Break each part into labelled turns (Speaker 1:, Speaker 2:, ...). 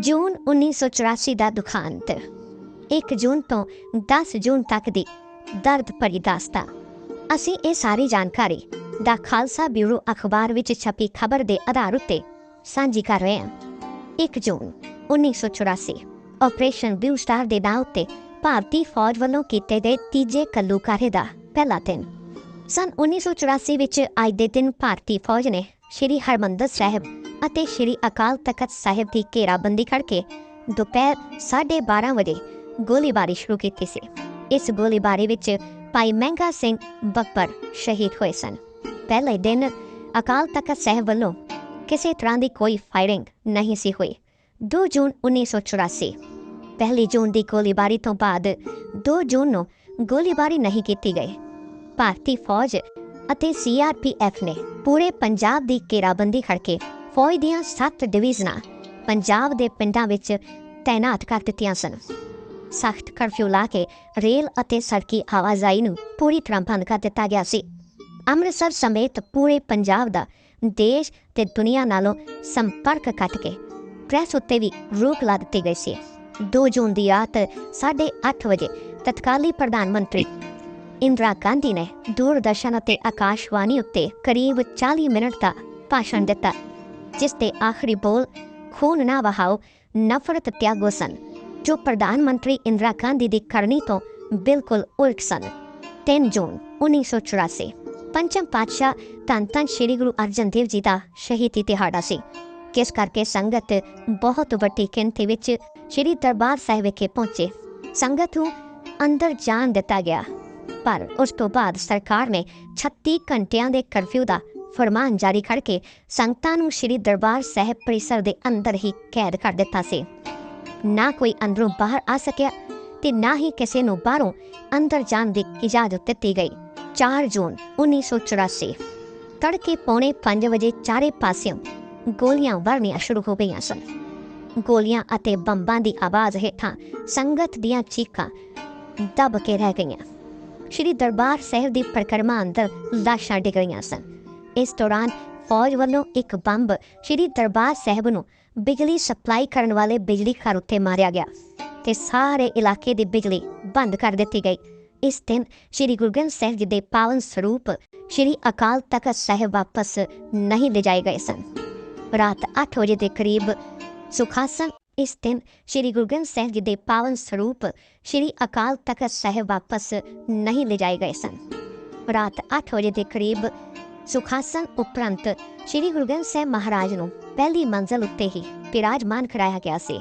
Speaker 1: ਜੂਨ 1984 ਦਾ ਦੁਖਾਂਤ। 1 ਜੂਨ ਤੋਂ 10 ਜੂਨ ਤੱਕ ਦੀ ਦਰਦ ਭਰੀ ਦਾਸਤਾ। ਅਸੀਂ ਇਹ ਸਾਰੀ ਜਾਣਕਾਰੀ ਦਾ ਖਾਲਸਾ ਬਿਊਰੋ ਅਖਬਾਰ ਵਿੱਚ ਛਪੀ ਖਬਰ ਦੇ ਆਧਾਰ ਉੱਤੇ ਸਾਂਝੀ ਕਰ ਰਹੇ ਹਾਂ। 1 ਜੂਨ 1984 ਆਪਰੇਸ਼ਨ ਬਲੂ ਸਟਾਰ ਦੇ ਨਾਂ ਉੱਤੇ ਭਾਰਤੀ ਫੌਜ ਵੱਲੋਂ ਕੀਤੇ ਗਏ ਤੀਜੇ ਕੱਲੂਕਾਰੇ ਦਾ ਪਹਿਲਾ ਦਿਨ। ਸਨ 1984 ਵਿੱਚ ਅੱਜ ਦੇ ਦਿਨ ਭਾਰਤੀ ਫੌਜ ਨੇ ਸ਼੍ਰੀ ਹਰਮੰਦਰ ਸਾਹਿਬ ਅਤੇ ਸ਼੍ਰੀ ਅਕਾਲ ਤਖਤ ਸਾਹਿਬ ਦੀ ਘੇਰਾਬੰਦੀ ਕਰਕੇ ਦੁਪਹਿਰ 12:30 ਵਜੇ ਗੋਲੀਬਾਰੀ ਸ਼ੁਰੂ ਕੀਤੀ ਸੀ। ਇਸ ਗੋਲੀਬਾਰੀ ਵਿੱਚ ਭਾਈ ਮਹਿੰਗਾ ਸਿੰਘ ਬੱਬਰ ਸ਼ਹੀਦ ਹੋਏ ਸਨ। ਪਹਿਲੇ ਦਿਨ ਅਕਾਲ ਤਖਤ ਸਾਹਿਬ ਵੱਲੋਂ ਕਿਸੇ ਤਰ੍ਹਾਂ ਦੀ ਕੋਈ ਫਾਇਰਿੰਗ ਨਹੀਂ ਸੀ ਹੋਈ। 2 ਜੂਨ 1984 ਪਹਿਲੀ ਜੂਨ ਦੀ ਗੋਲੀਬਾਰੀ ਤੋਂ ਬਾਅਦ 2 ਜੂਨ ਨੂੰ ਗੋਲੀਬਾਰੀ ਨਹੀਂ ਕੀਤੀ ਗਈ। ਭਾਰਤੀ ਫੌਜ ਅਤੇ ਸੀਆਰਪੀਐਫ ਨੇ ਪੂਰੇ ਪੰਜਾਬ ਦੀ ਘੇਰਾਬੰਦੀ ਕਰਕੇ ਫੌਜ ਦੀਆਂ 7 ਡਿਵੀਜ਼ਨਾਂ ਪੰਜਾਬ ਦੇ ਪਿੰਡਾਂ ਵਿੱਚ ਤਾਇਨਾਤ ਕਰ ਦਿੱਤੀਆਂ ਸਨ। ਸਖਤ ਕਰਫਿਊ ਲਾ ਕੇ ਰੇਲ ਅਤੇ ਸੜਕੀ ਆਵਾਜਾਈ ਨੂੰ ਪੂਰੀ ਤਰ੍ਹਾਂ ਬੰਦ ਕਰ ਦਿੱਤਾ ਗਿਆ ਸੀ। ਅੰਮ੍ਰਿਤਸਰ ਸਮੇਤ ਪੂਰੇ ਪੰਜਾਬ ਦਾ ਦੇਸ਼ ਤੇ ਦੁਨੀਆ ਨਾਲੋਂ ਸੰਪਰਕ ਕੱਟ ਕੇ ਪ੍ਰੈਸ ਉੱਤੇ ਵੀ ਰੋਕ ਲਾ ਦਿੱਤੀ ਗਈ ਸੀ। 2 ਜੂਨ ਦੀ ਰਾਤ 8:30 ਵਜੇ ਤਤਕਾਲੀ ਪ੍ਰਧਾਨ ਮੰਤਰੀ ਇੰਦਰਾ ਗਾਂਧੀ ਨੇ ਦੂਰਦਰਸ਼ਨ ਅਤੇ ਆਕਾਸ਼ਵਾਣੀ ਉੱਤੇ ਕਰੀਬ 40 ਮਿੰਟ ਦਾ ਭਾਸ਼ਣ ਦਿੱਤਾ। ਜਿਸ ਦੇ ਆਖਰੀ ਬੋਲ ਖੂਨ ਨਾ ਵਹਾਓ, ਨਫ਼ਰਤ ਤਿਆਗੋ ਸਨ, ਜੋ ਪ੍ਰਧਾਨ ਮੰਤਰੀ ਇੰਦਰਾ ਗਾਂਧੀ ਦੀ ਕਰਨੀ ਤੋਂ ਬਿਲਕੁਲ ਉਲਟ ਸਨ। 3 ਜੂਨ 1984 ਪੰਚਮ ਪਾਤਸ਼ਾਹ ਧੰਨ ਧੰਨ ਸ਼੍ਰੀ ਗੁਰੂ ਅਰਜਨ ਦੇਵ ਜੀ ਦਾ ਸ਼ਹੀਦੀ ਦਿਹਾੜਾ ਸੀ। ਕਿਸ ਕਰਕੇ ਸੰਗਤ ਬਹੁਤ ਵੱਡੀ ਗਿਣਤੀ ਵਿੱਚ ਸ਼੍ਰੀ ਦਰਬਾਰ ਸਾਹਿਬ ਵਿਖੇ ਪਹੁੰਚੇ। ਸੰਗਤ ਨੂੰ ਅੰਦਰ ਜਾਣ ਦਿੱਤਾ ਗਿਆ, ਪਰ ਉਸ ਤੋਂ ਬਾਅਦ ਸਰਕਾਰ ਨੇ 36 ਘੰਟਿਆਂ ਦੇ ਕਰਫਿਊ ਦਾ ਫਰਮਾਨ ਜਾਰੀ ਕਰਕੇ ਸੰਗਤਾਂ ਨੂੰ ਸ਼੍ਰੀ ਦਰਬਾਰ ਸਾਹਿਬ ਪਰਿਸਰ ਦੇ ਅੰਦਰ ਹੀ ਕੈਦ ਕਰ ਦਿੱਤਾ ਸੀ। ਨਾ ਕੋਈ ਅੰਦਰੋਂ ਬਾਹਰ ਆ ਸਕਿਆ ਤੇ ਨਾ ਹੀ ਕਿਸੇ ਨੂੰ ਬਾਹਰੋਂ ਅੰਦਰ ਜਾਣ ਦੀ ਇਜਾਜ਼ਤ ਦਿੱਤੀ ਗਈ। 4 ਜੂਨ 1984 ਤੜਕੇ ਪੌਣੇ 5 ਵਜੇ ਚਾਰੇ ਪਾਸਿਓਂ ਗੋਲੀਆਂ ਵਰਨੀਆਂ ਸ਼ੁਰੂ ਹੋ ਗਈਆਂ ਸਨ। ਗੋਲੀਆਂ ਅਤੇ ਬੰਬਾਂ ਦੀ ਆਵਾਜ਼ ਹੇਠਾਂ ਸੰਗਤ ਦੀਆਂ ਚੀਕਾਂ ਦਬ ਕੇ ਰਹਿ ਗਈਆਂ। ਸ਼੍ਰੀ ਦਰਬਾਰ ਸਾਹਿਬ ਦੀ ਪਰਿਕਰਮਾ ਅੰਦਰ ਲਾਸ਼ਾਂ ਡਿੱਗ ਗਈਆਂ ਸਨ। ਇਸ ਦੌਰਾਨ ਫੌਜ ਵੱਲੋਂ ਇੱਕ ਬੰਬ ਸ਼੍ਰੀ ਦਰਬਾਰ ਸਾਹਿਬ ਨੂੰ ਬਿਜਲੀ ਸਪਲਾਈ ਕਰਨ ਵਾਲੇ ਬਿਜਲੀ ਘਰ ਉੱਤੇ ਮਾਰਿਆ ਗਿਆ ਤੇ ਸਾਰੇ ਇਲਾਕੇ ਦੀ ਬਿਜਲੀ ਬੰਦ ਕਰ ਦਿੱਤੀ ਗਈ। ਇਸ ਦਿਨ ਸ਼੍ਰੀ ਗੁਰੂ ਗ੍ਰੰਥ ਸਾਹਿਬ ਜੀ ਦੇ ਪਾਵਨ ਸਰੂਪ ਸ਼੍ਰੀ ਅਕਾਲ ਤਖਤ ਸਾਹਿਬ ਵਾਪਸ ਨਹੀਂ ਲਿਜਾਏ ਗਏ ਸਨ। ਰਾਤ 8 ਵਜੇ ਦੇ ਕਰੀਬ ਸੁਖਾਸਨ ਇਸ ਦਿਨ ਸ਼੍ਰੀ ਗੁਰੂ ਗ੍ਰੰਥ ਸਾਹਿਬ ਜੀ ਦੇ ਪਾਵਨ ਸਰੂਪ ਸ਼੍ਰੀ ਅਕਾਲ ਤਖਤ ਸਾਹਿਬ ਵਾਪਸ ਨਹੀਂ ਲਿਜਾਏ ਗਏ ਸਨ। ਰਾਤ 8 ਵਜੇ ਦੇ ਕਰੀਬ ਸੁਖਾਸਨ ਉਪਰੰਤ ਸ਼੍ਰੀ ਗੁਰੂ ਗ੍ਰੰਥ ਸਾਹਿਬ ਮਹਾਰਾਜ ਨੂੰ ਪਹਿਲੀ ਮੰਜ਼ਲ ਉੱਤੇ ਹੀ ਬਿਰਾਜਮਾਨ ਕਰਾਇਆ ਗਿਆ ਸੀ।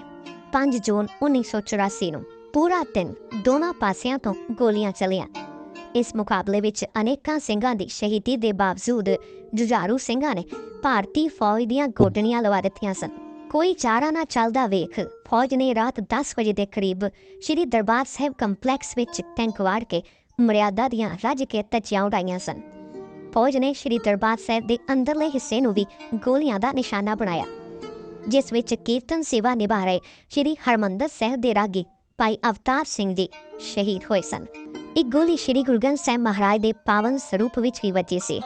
Speaker 1: 5 ਜੂਨ 1984 ਨੂੰ ਪੂਰਾ ਦਿਨ ਦੋਨਾਂ ਪਾਸਿਆਂ ਤੋਂ ਗੋਲੀਆਂ ਚੱਲੀਆਂ। ਇਸ ਮੁਕਾਬਲੇ ਵਿੱਚ ਅਨੇਕਾਂ ਸਿੰਘਾਂ ਦੀ ਸ਼ਹੀਦੀ ਦੇ ਬਾਵਜੂਦ ਜੁਝਾਰੂ ਸਿੰਘਾਂ ਨੇ ਭਾਰਤੀ ਫੌਜ ਦੀਆਂ ਗੋਡਣੀਆਂ ਲਵਾ ਦਿੱਤੀਆਂ ਸਨ। ਕੋਈ ਚਾਰਾ ਨਾ ਚੱਲਦਾ ਵੇਖ ਫੌਜ ਨੇ ਰਾਤ 10 ਵਜੇ ਦੇ ਕਰੀਬ ਸ਼੍ਰੀ ਦਰਬਾਰ ਸਾਹਿਬ ਕੰਪਲੈਕਸ ਵਿੱਚ ਟੈਂਕ ਵਾੜ ਕੇ ਮਰਿਆਦਾ ਦੀਆਂ ਰੱਜ ਕੇ ਤੱਚੀਆਂ ਉਡਾਈਆਂ ਸਨ। ਫੌਜ ਨੇ ਸ਼੍ਰੀ ਦਰਬਾਰ ਸਾਹਿਬ ਦੇ ਅੰਦਰਲੇ ਹਿੱਸੇ ਨੂੰ ਵੀ ਗੋਲੀਆਂ ਦਾ ਨਿਸ਼ਾਨਾ ਬਣਾਇਆ, ਜਿਸ ਵਿੱਚ ਕੀਰਤਨ ਸੇਵਾ ਨਿਭਾ ਰਹੇ ਸ਼੍ਰੀ ਹਰਮੰਦਰ ਸਾਹਿਬ ਦੇ ਰਾਗੀ ਭਾਈ ਅਵਤਾਰ ਸਿੰਘ ਜੀ ਸ਼ਹੀਦ ਹੋਏ ਸਨ। ਇੱਕ ਗੋਲੀ ਸ਼੍ਰੀ ਗੁਰੂ ਗ੍ਰੰਥ ਸਾਹਿਬ ਮਹਾਰਾਜ ਦੇ ਪਾਵਨ ਸਰੂਪ ਵਿੱਚ ਵੀ ਵੱਜੀ ਸੀ,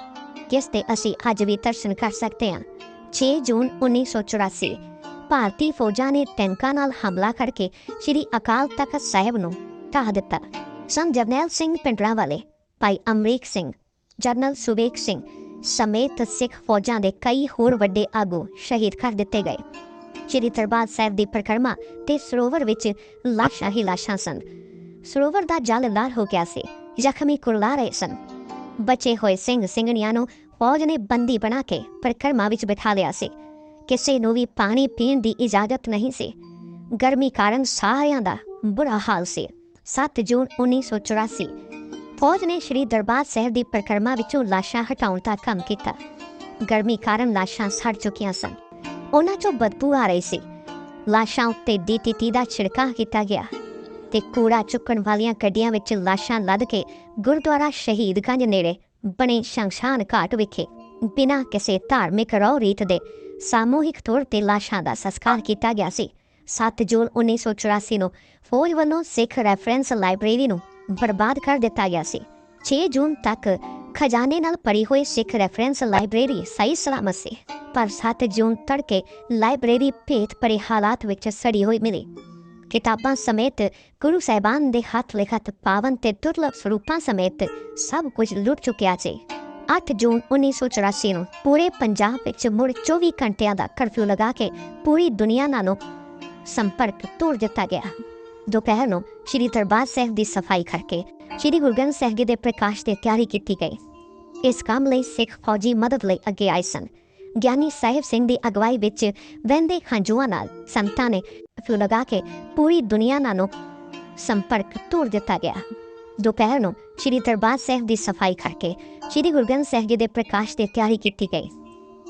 Speaker 1: ਜਿਸ ਤੇ ਅਸੀਂ ਅੱਜ ਵੀ ਦਰਸ਼ਨ ਕਰ ਸਕਦੇ ਹਾਂ। 6 ਜੂਨ 1984 ਭਾਰਤੀ ਫੌਜਾਂ ਨੇ ਟੈਂਕਾਂ ਨਾਲ ਹਮਲਾ ਕਰਕੇ ਸ਼੍ਰੀ ਅਕਾਲ ਤਖਤ ਸਾਹਿਬ ਨੂੰ ਢਾਹ ਦਿੱਤਾ। ਸੰਤ ਜਰਨੈਲ ਸਿੰਘ ਪਿੰਡਰਾਵਾਲੇ, ਭਾਈ ਅਮਰੀਕ ਸਿੰਘ ਜਨਰਲ ਸੁਬੇਕ ਸਿੰਘ ਸਮੇਤ ਸਿੱਖ ਫੌਜਾਂ ਦੇ ਕਈ ਹੋਰ ਵੱਡੇ ਆਗੂ ਸ਼ਹੀਦ ਕਰ ਦਿੱਤੇ ਗਏ। ਸ਼੍ਰੀ ਦਰਬਾਰ ਸਾਹਿਬ ਦੀ ਪ੍ਰਕਰਮਾ ਤੇ ਸਰੋਵਰ ਵਿੱਚ ਲਾਸ਼ਾਂ ਹੀ ਲਾਸ਼ਾਂ ਸਨ। ਸਰੋਵਰ ਦਾ ਜਲ ਲਾਲ ਹੋ ਗਿਆ ਸੀ, ਜ਼ਖਮੀ ਕੁਰਲਾ ਰਹੇ ਸਨ। ਬਚੇ ਹੋਏ ਸਿੰਘ ਸਿੰਘਣੀਆਂ ਨੂੰ ਫੌਜ ਨੇ ਬੰਦੀ ਬਣਾ ਕੇ ਪ੍ਰਕਰਮਾ ਵਿੱਚ ਬਿਠਾ ਲਿਆ ਸੀ। ਕਿਸੇ ਨੂੰ ਵੀ ਪਾਣੀ ਪੀਣ ਦੀ ਇਜਾਜ਼ਤ ਨਹੀਂ ਸੀ। ਗਰਮੀ ਕਾਰਨ ਸਾਰਿਆਂ ਦਾ ਬੁਰਾ ਹਾਲ ਸੀ। 7 ਜੂਨ 1984 ਫੌਜ ਨੇ ਸ਼੍ਰੀ ਦਰਬਾਰ ਸਾਹਿਬ ਦੀ ਪਰਿਕਰਮਾ ਵਿੱਚੋਂ ਲਾਸ਼ਾਂ ਹਟਾਉਣ ਦਾ ਕੰਮ ਕੀਤਾ। ਗਰਮੀ ਕਾਰਨ ਲਾਸ਼ਾਂ ਸੜ ਚੁੱਕੀਆਂ ਸਨ। ਉਹਨਾਂ ਚੋਂ ਬਦਬੂ ਆ ਰਹੀ ਸੀ। ਲਾਸ਼ਾਂ ਉੱਤੇ ਡੀਟੀਟੀ ਦਾ ਛਿੜਕਾਅ ਕੀਤਾ ਗਿਆ ਤੇ ਕੂੜਾ ਚੁੱਕਣ ਵਾਲੀਆਂ ਗੱਡੀਆਂ ਵਿੱਚ ਲਾਸ਼ਾਂ ਲੱਦ ਕੇ ਗੁਰਦੁਆਰਾ ਸ਼ਹੀਦਗੰਜ ਨੇੜੇ ਬਣੇ ਸ਼ਮਸ਼ਾਨ ਘਾਟ ਵਿਖੇ ਬਿਨਾਂ ਕਿਸੇ ਧਾਰਮਿਕ ਰੌ ਰੀਤ ਦੇ ਸਾਮੂਹਿਕ ਤੌਰ ਤੇ ਲਾਸ਼ਾਂ ਦਾ ਸੰਸਕਾਰ ਕੀਤਾ ਗਿਆ ਸੀ। 7 ਜੂਨ 1984 ਨੂੰ ਫੌਜ ਵੱਲੋਂ ਸਿੱਖ ਰੈਫਰੈਂਸ ਲਾਇਬ੍ਰੇਰੀ ਨੂੰ ਬਰਬਾਦ ਕਰ ਦਿੱਤਾ ਗਿਆ ਸੀ। 6 ਜੂਨ ਤੱਕ ਖਜ਼ਾਨੇ ਨਾਲ ਭਰੀ ਹੋਈ ਸਿੱਖ ਰੈਫਰੈਂਸ ਲਾਇਬ੍ਰੇਰੀ ਸਹੀ ਸਲਾਮਤ ਸੀ, ਪਰ 7 ਜੂਨ ਤੜਕੇ ਲਾਇਬ੍ਰੇਰੀ ਭੇਤ ਭਰੇ ਹਾਲਾਤ ਵਿੱਚ ਸੜੀ ਹੋਈ ਮਿਲੀ। ਕਿਤਾਬਾਂ ਸਮੇਤ ਗੁਰੂ ਸਾਹਿਬਾਨ ਦੇ ਹੱਥ ਲਿਖਤ ਪਾਵਨ ਤੇ ਦੁਰਲਭ ਸਰੂਪਾਂ ਸਮੇਤ ਸਭ ਕੁਝ ਲੁੱਟ ਚੁੱਕਿਆ ਸੀ। 8 ਜੂਨ 1984 ਨੂੰ ਪੂਰੇ ਪੰਜਾਬ ਵਿੱਚ ਮੁੜ 24 ਘੰਟਿਆਂ ਦਾ ਕਰਫਿਊ ਲਗਾ ਕੇ ਪੂਰੀ ਦੁਨੀਆ ਨਾਲੋਂ ਸੰਪਰਕ ਤੋੜ ਦਿੱਤਾ ਗਿਆ। ਦੁਪਹਿਰ ਨੂੰ ਸ਼੍ਰੀ ਦਰਬਾਰ ਸਾਹਿਬ ਦੀ ਸਫ਼ਾਈ ਕਰਕੇ ਸ਼੍ਰੀ ਗੁਰੂ ਗ੍ਰੰਥ ਸਾਹਿਬ ਜੀ ਦੇ ਪ੍ਰਕਾਸ਼ ਦੀ ਤਿਆਰੀ ਕੀਤੀ ਗਈ। ਇਸ ਕੰਮ ਲਈ ਸਿੱਖ ਫੌਜੀ ਮਦਦ ਲਈ ਅੱਗੇ ਆਏ ਸਨ। ਗਿਆਨੀ ਸਾਹਿਬ ਸਿੰਘ ਦੀ ਅਗਵਾਈ ਵਿੱਚ ਵਹਿੰਦੇ ਖੰਜੂਆਂ ਨਾਲ ਸੰਤਾਂ ਨੇ ਫਿਊ ਲਗਾ ਕੇ ਪੂਰੀ ਦੁਨੀਆ ਨਾਲੋਂ ਸੰਪਰਕ ਤੋੜ ਦਿੱਤਾ ਗਿਆ। ਦੁਪਹਿਰ ਨੂੰ ਸ਼੍ਰੀ ਦਰਬਾਰ ਸਾਹਿਬ ਦੀ ਸਫ਼ਾਈ ਕਰਕੇ ਸ਼੍ਰੀ ਗੁਰੂ ਗ੍ਰੰਥ ਸਾਹਿਬ ਜੀ ਦੇ ਪ੍ਰਕਾਸ਼ ਦੀ ਤਿਆਰੀ ਕੀਤੀ ਗਈ।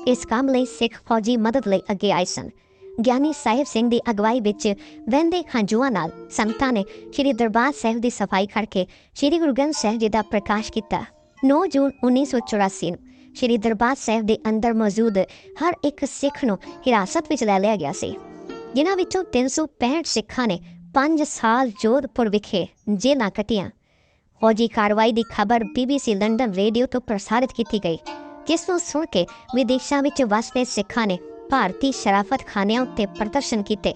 Speaker 1: ਇਸ ਕੰਮ ਲਈ ਸਿੱਖ ਫੌਜੀ ਮਦਦ ਲਈ ਅੱਗੇ ਆਏ ਸਨ। ਗਿਆਨੀ ਸਾਹਿਬ ਸਿੰਘ ਦੀ ਅਗਵਾਈ ਵਿੱਚ ਵਹਿੰਦੇ ਖੰਜੂਆਂ ਨਾਲ ਸੰਤਾਂ ਨੇ ਸ਼੍ਰੀ ਦਰਬਾਰ ਸਾਹਿਬ ਦੀ ਸਫ਼ਾਈ ਕਰਕੇ ਸ਼੍ਰੀ ਗੁਰੂ ਗ੍ਰੰਥ ਸਾਹਿਬ ਜੀ ਦਾ ਪ੍ਰਕਾਸ਼ ਕੀਤਾ। 9 ਜੂਨ 1984 ਨੂੰ ਸ਼੍ਰੀ ਦਰਬਾਰ ਸਾਹਿਬ ਦੇ ਅੰਦਰ ਮੌਜੂਦ ਹਰ ਇੱਕ ਸਿੱਖ ਨੂੰ ਹਿਰਾਸਤ ਵਿੱਚ ਲੈ ਲਿਆ ਗਿਆ ਸੀ। ਜਿਨ੍ਹਾਂ ਵਿੱਚੋਂ 365 ਸਿੱਖਾਂ ਨੇ 5 ਸਾਲ ਜੋਧਪੁਰ ਵਿਖੇ ਜੇਲ੍ਹਾਂ ਕੱਟੀਆਂ। ਫੌਜੀ ਕਾਰਵਾਈ ਦੀ ਖਬਰ BBC ਲੰਡਨ ਰੇਡੀਓ ਤੋਂ ਪ੍ਰਸਾਰਿਤ ਕੀਤੀ ਗਈ, ਜਿਸ ਨੂੰ ਸੁਣ ਕੇ ਵਿਦੇਸ਼ਾਂ ਵਿੱਚ ਵਸਦੇ ਸਿੱਖਾਂ ਨੇ ਭਾਰਤੀ ਸ਼ਰਾਫਤ ਖਾਨਿਆਂ ਉੱਤੇ ਪ੍ਰਦਰਸ਼ਨ ਕੀਤੇ।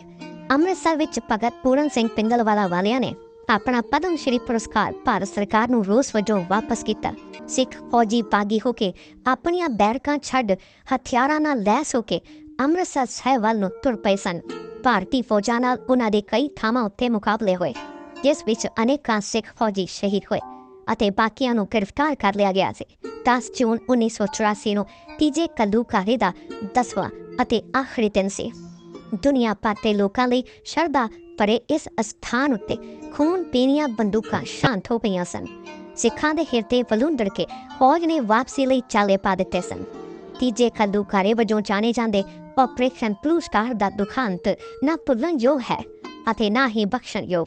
Speaker 1: ਅੰਮ੍ਰਿਤਸਰ ਵਿੱਚ ਭਗਤ ਪੂਰਨ ਸਿੰਘ ਪਿੰਗਲਵਾਲਾ ਵਾਲਿਆਂ ਨੇ ਆਪਣਾ ਪਦਮ ਸ਼੍ਰੀ ਪੁਰਸਕਾਰ ਭਾਰਤ ਸਰਕਾਰ ਨੂੰ ਰੋਸ ਵਜੋਂ ਵਾਪਸ ਕੀਤਾ। ਸਿੱਖ ਫੌਜੀ ਬਾਗੀ ਹੋ ਕੇ ਆਪਣੀਆਂ ਬੈਰਕਾਂ ਛੱਡ ਹਥਿਆਰਾਂ ਨਾਲ ਲੈਸ ਹੋ ਕੇ ਅੰਮ੍ਰਿਤਸਰ ਸਾਹਿਬ ਵੱਲ ਨੂੰ ਤੁਰ ਪਏ ਸਨ। ਭਾਰਤੀ ਫੌਜਾਂ ਨਾਲ ਉਹਨਾਂ ਦੇ ਕਈ ਥਾਵਾਂ ਉੱਤੇ ਮੁਕਾਬਲੇ ਹੋਏ, ਜਿਸ ਵਿੱਚ ਅਨੇਕਾਂ ਸਿੱਖ ਫੌਜੀ ਸ਼ਹੀਦ ਹੋਏ ਅਤੇ ਬਾਕੀਆਂ ਨੂੰ ਗ੍ਰਿਫਤਾਰ ਕਰ ਲਿਆ ਗਿਆ ਸੀ। 10 ਜੂਨ 1984 ਨੂੰ ਤੀਜੇ ਕੱਲੂਕਾਰੇ ਦਾ 10ਵਾਂ ਅਤੇ ਆਖਰੀ ਸੀ। ਦੁਨੀਆ ਭਰ ਦੇ ਲੋਕਾਂ ਲਈ ਸ਼ਰਧਾ ਭਰੇ ਇਸ ਅਸਥਾਨ ਉੱਤੇ ਖੂਨ ਪੀਣੀਆਂ ਬੰਦੂਕਾਂ ਸ਼ਾਂਤ ਹੋ ਪਈਆਂ ਸਨ। ਸਿੱਖਾਂ ਦੇ ਹਿਰਦੇ ਵਲੂੰਦੜ ਕੇ ਫੌਜ ਨੇ ਵਾਪਸੀ ਲਈ ਚਾਲੇ ਪਾ ਦਿੱਤੇ ਸਨ। ਤੀਜੇ ਕੱਲੂਕਾਰੇ ਵਜੋਂ ਜਾਣੇ ਜਾਂਦੇ ਆਪਰੇਸ਼ਨ ਬਲੂ ਸਟਾਰ ਦਾ ਦੁਖਾਂਤ ਨਾ ਭੁੱਲਣਯੋਗ ਹੈ ਅਤੇ ਨਾ ਹੀ ਬਖਸ਼ਣਯੋਗ।